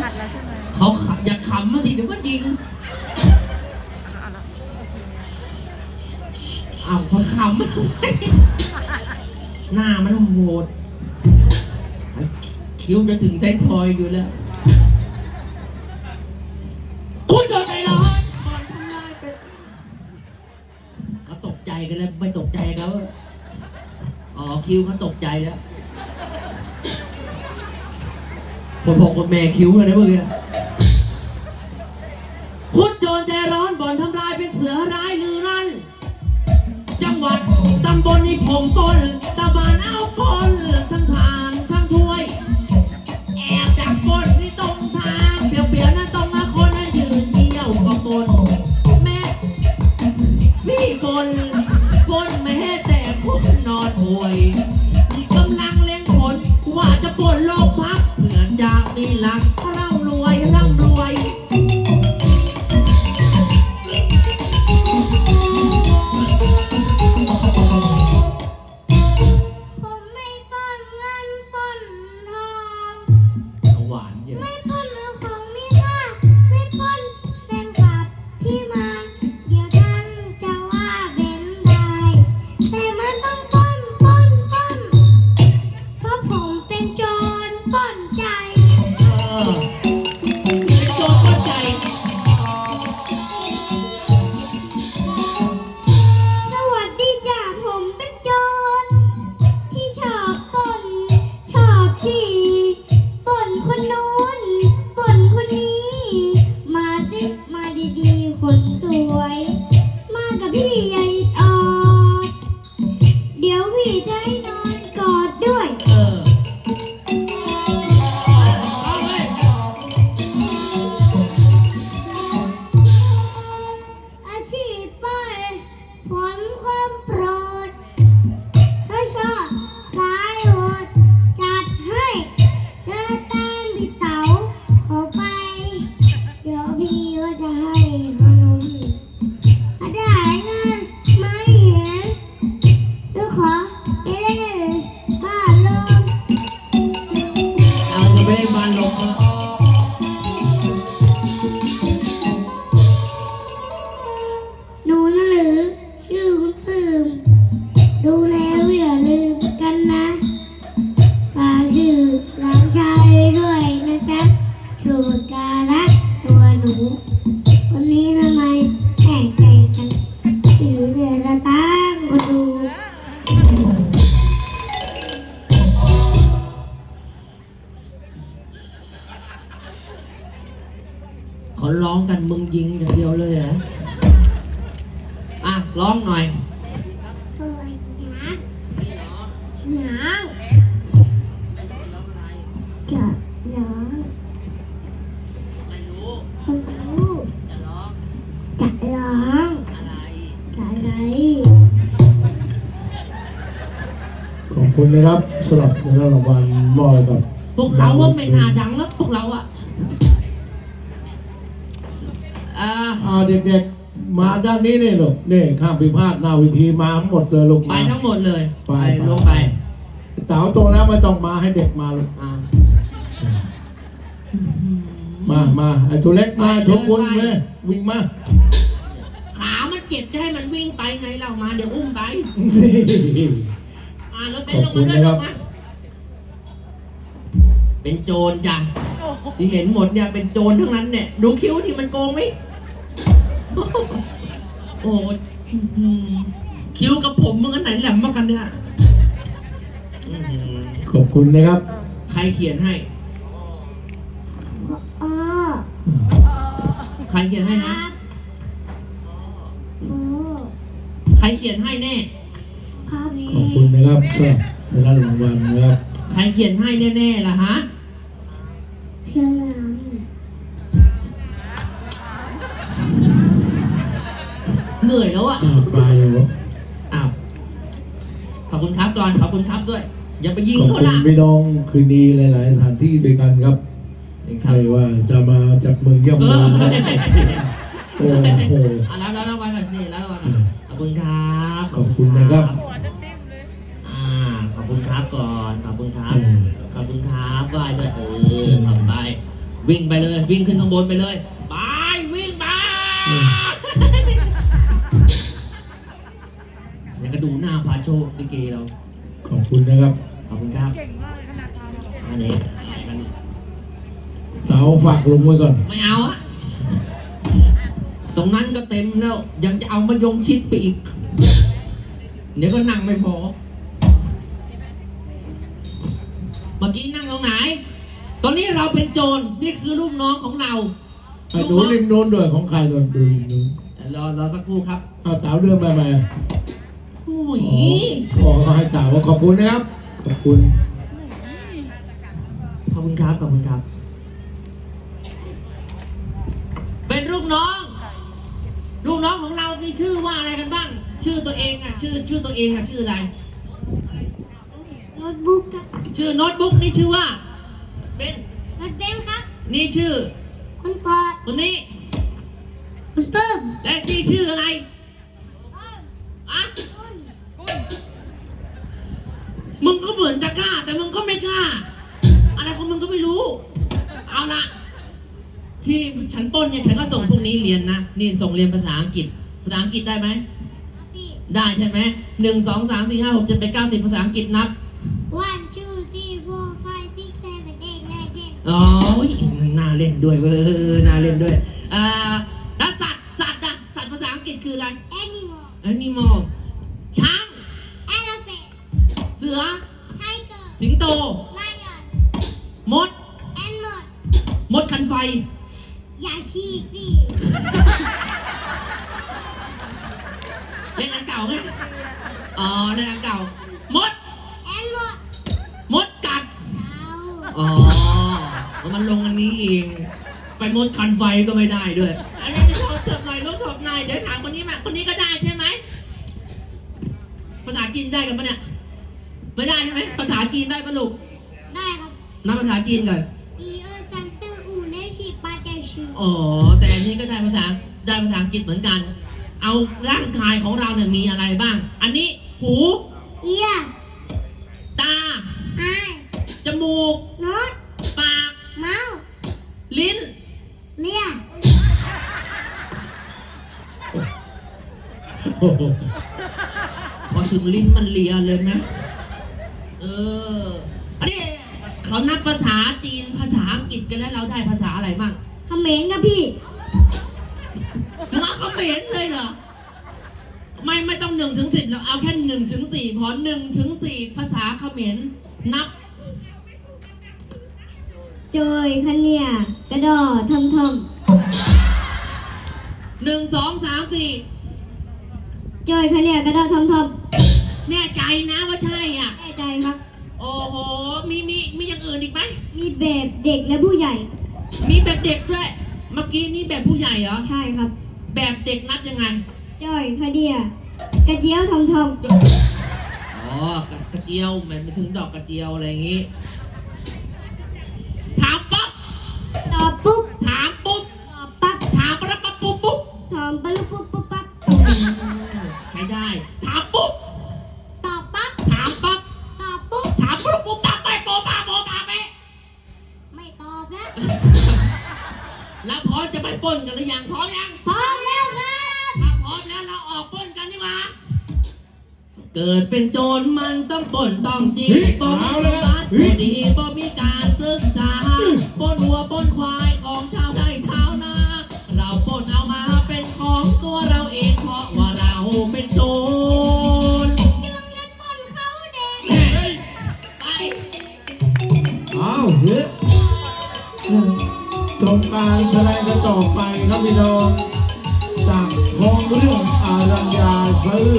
ขัดแล้วใช่ไหมเขาขำอย่าขำมาดิเดี๋ยวก็ยิงเอาละอ้าวเขาขำหน้ามันโหด คิ้วจะถึงไทยทอยอยู่แล้ว คุณจอใจร้อนก่อนทำลายเป็นเขาตกใจกันแล้ว ไม่ตกใจเขาอ๋อ คิ้วเขาตกใจแล้ว คนพอกคนแม่คิ้วเลยนะมึงเนี่ยคุณโจรใจร้อนบ่อนทำลายเป็นเสือร้ายลือรันจังหวัดตำบลนี่ผมปนตะบานเอาปนทั้งทานทั้งถ้วย Yeah. คุณนะครับสำหรับในรางวัลมอบให้กับพวกเราว่าไม่น่าดังนะพวกเราอะอ่าอ่าเด็กๆมาด้านนี้นี่ลูกนี่ข้ามพิพาทหน้าเวิธีมาทั้งหมดเลยลูกไปมา ทั้งหมดเลยไปไป ลงไปเต๋าโตแล้วไม่ต้องมาให้เด็กมาลูกอ่ามามาไอ้ตัวเล็กมาไปชกคุณเดินไปเลยวิ่งมา ขามันเจ็บจะให้มันวิ่งไปไงเรามาเดี๋ยวอุ้มไป อ่าแล้วเต้นลงมาด้วยลงมาเป็นโจรจ้ะที่เห็นหมดเนี่ยเป็นโจรทั้งนั้นเนี่ยดูคิ้วที่มันโกงไหมโอ้โหอื้อหือคิ้วกับผมมึงอันไหนแหลมมากกันเนี่ยอื้อหือขอบคุณนะครับ ใครเขียนให้อ๋อใครเขียนให้คนะรับโอ้ใครเขียนให้แน่ ครับพี่ขอบคุณนะครับสำหรับในรางวัลนะครับใครเขียนให้แน่ๆล่ะฮะ เพื่อนเหนื่อยแล้วอะอ่าไปอยู่อ้าว ขอบคุณครับก่อน ขอบคุณครับด้วย อย่าไปยิงขอบเขาคุณล่ะพี่น้องคืนนี้หลายๆสถานที่ด้วยกันครับครับ ไม่ว่าจะมาจากเมืองย่อมเอเมือองนะครับโอ้โหอะแล้วแล้วแล้ววันกันนี่แล้ววันกันขอบคุณครับ ขอบคุณนะครับ อนขอบคุณครับขอบคุณครับไหว้ด้วยเออทำไป วิ่งไปเลย วิ่งขึ้นข้างบนไปเลยบายวิ่งไปแล้วก็ดูหน้าพาโชคดิเกเรา ขอบคุณนะครับ ขอบคุณครับเก่งมากขนาดทำอันนี้เสาฝากลงไว้ก่อน ไม่เอาอะตรงนั้นก็เต็มแล้ว ยังจะเอามายงชิดไปอีก เดี๋ยวก็นั่งไม่พอ มื่อกี้นั่งตรงไหน ตอนนี้เราเป็นโจร นี่คือลูกน้องของเราอะดูริมโน้นด้วยของใครโดนดูริมโน้นรอรอสักครู่ครับอ้าวเต๋าเดินไปไหมอุ้ยขอให้เต๋าว่าขอบคุณนะครับ ขอบคุณขอบคุณครับ ขอบคุณครับ เป็นลูกน้อง ลูกน้องของเรา มีชื่อว่าอะไรกันบ้าง ชื่อตัวเองอะ ชื่อ ชื่อตัวเองอะ ชื่ออะไรโน้ตบุ๊กครับชื่อโน้ตบุ๊กนี่ชื่อว่าเป็นรถเบนซ์ครับ นี่ชื่อ คุณปอดคนนี้ คุณเปิ้มและนี่ชื่ออะไรอะมึงก็เหมือนจะกล้า แต่มึงก็ไม่กล้า อะไรของมึงก็ไม่รู้ เอาละที่ฉันปล้นเนี่ยฉันก็ส่งพวกนี้เรียนนะ นี่ส่งเรียนภาษาอังกฤษ ภาษาอังกฤษได้ไหม ครับพี่ได้ใช่ไหมหนึ่งสองสามสี่ห้าหกเจ็ดแปดเก้าสิบภาษาอังกฤษนับ one two three four five six seven eight nine ten อ๋ออุ๊ยน่าเล่นด้วยเว้ยน่าเล่นด้วยอ่าแล้วสัตว์สัตว์อะสัตว์ภาษาอังกฤษคืออะไร animal animal ช้าง elephant เสือ tiger สิงโต lion มด animal มดคันไฟ ยาชีฟีเล่นอันเก่าไหมอ๋อเล่นอันเก่า มด เอาอ๋อมันลงอันนี้เอง ไปมดคันไฟก็ไม่ได้ด้วย อันนี้จะชอบเถิบหน่อยลูกเถิบหน่อย เดี๋ยวถามคนนี้มาคนนี้ก็ได้ใช่ไหม ภาษาจีนได้กันปะเนี่ย ไม่ได้ใช่ไหม ภาษาจีนได้ปะลูกได้ครับ นับภาษาจีนก่อน อีเออซัมซื่ออูเนชิปาเตชูอ๋อ แต่อันนี้ก็ได้ภาษา ได้ภาษาอังกฤษเหมือนกัน เอาร่างกายของเราเนี่ยมีอะไรบ้าง อันนี้ หู เอียตาไอ จมูกโนตปาก เมาส์ลิ้น เลียโอ้โหพอถึงลิ้นมันเลียเลยไหมเออ อันนี้เขานับภาษาจีนภาษาอังกฤษกันแล้วเราได้ภาษาอะไรมั่งเขมรครับพี่ มึงเอาเขมรเลยเหรอ ไม่ไม่ต้องหนึ่งถึงสิบเราเอาแค่หนึ่งถึงสี่พอหนึ่งถึงสี่ภาษาเขมรนับ โจยคันเนียกระดอทำทหนึ่งสองสามสี่ำโจยคันเนียกระดอทำทแน่ใจนะว่าใช่อะำแน่ใจครับ โอ้โห มีมีมีอย่างอื่นอีกไหม มีแบบเด็กและผู้ใหญ่ มีแบบเด็กด้วย เมื่อกี้นี่แบบผู้ใหญ่เหรอ ใช่ครับ แบบเด็กนับยังไงโจยคันเนียกระเจียวทำทอ๋อกระกระเจียวมันไปถึงดอกกระเจียวอะไรอย่างงี้ หรือยังพร้อมยังพร้อมแล้วครับถ้าพร้อมแล้วเราออกปล้นกันดีกว่าเกิดเป็นโจรมันต้องปล้นต้องจีบปล้นสมบัติพอดีบ่มีการศึกษาปล้นวัวปล้นควายของชาวไร่ชาวนาเราปล้นเอามาเป็นของตัวเราเองเพราะว่าเราเป็นโจร งการแสดงกันต่อไปครับพี่น้องจากทองเรื่องอารัญญาซื่อ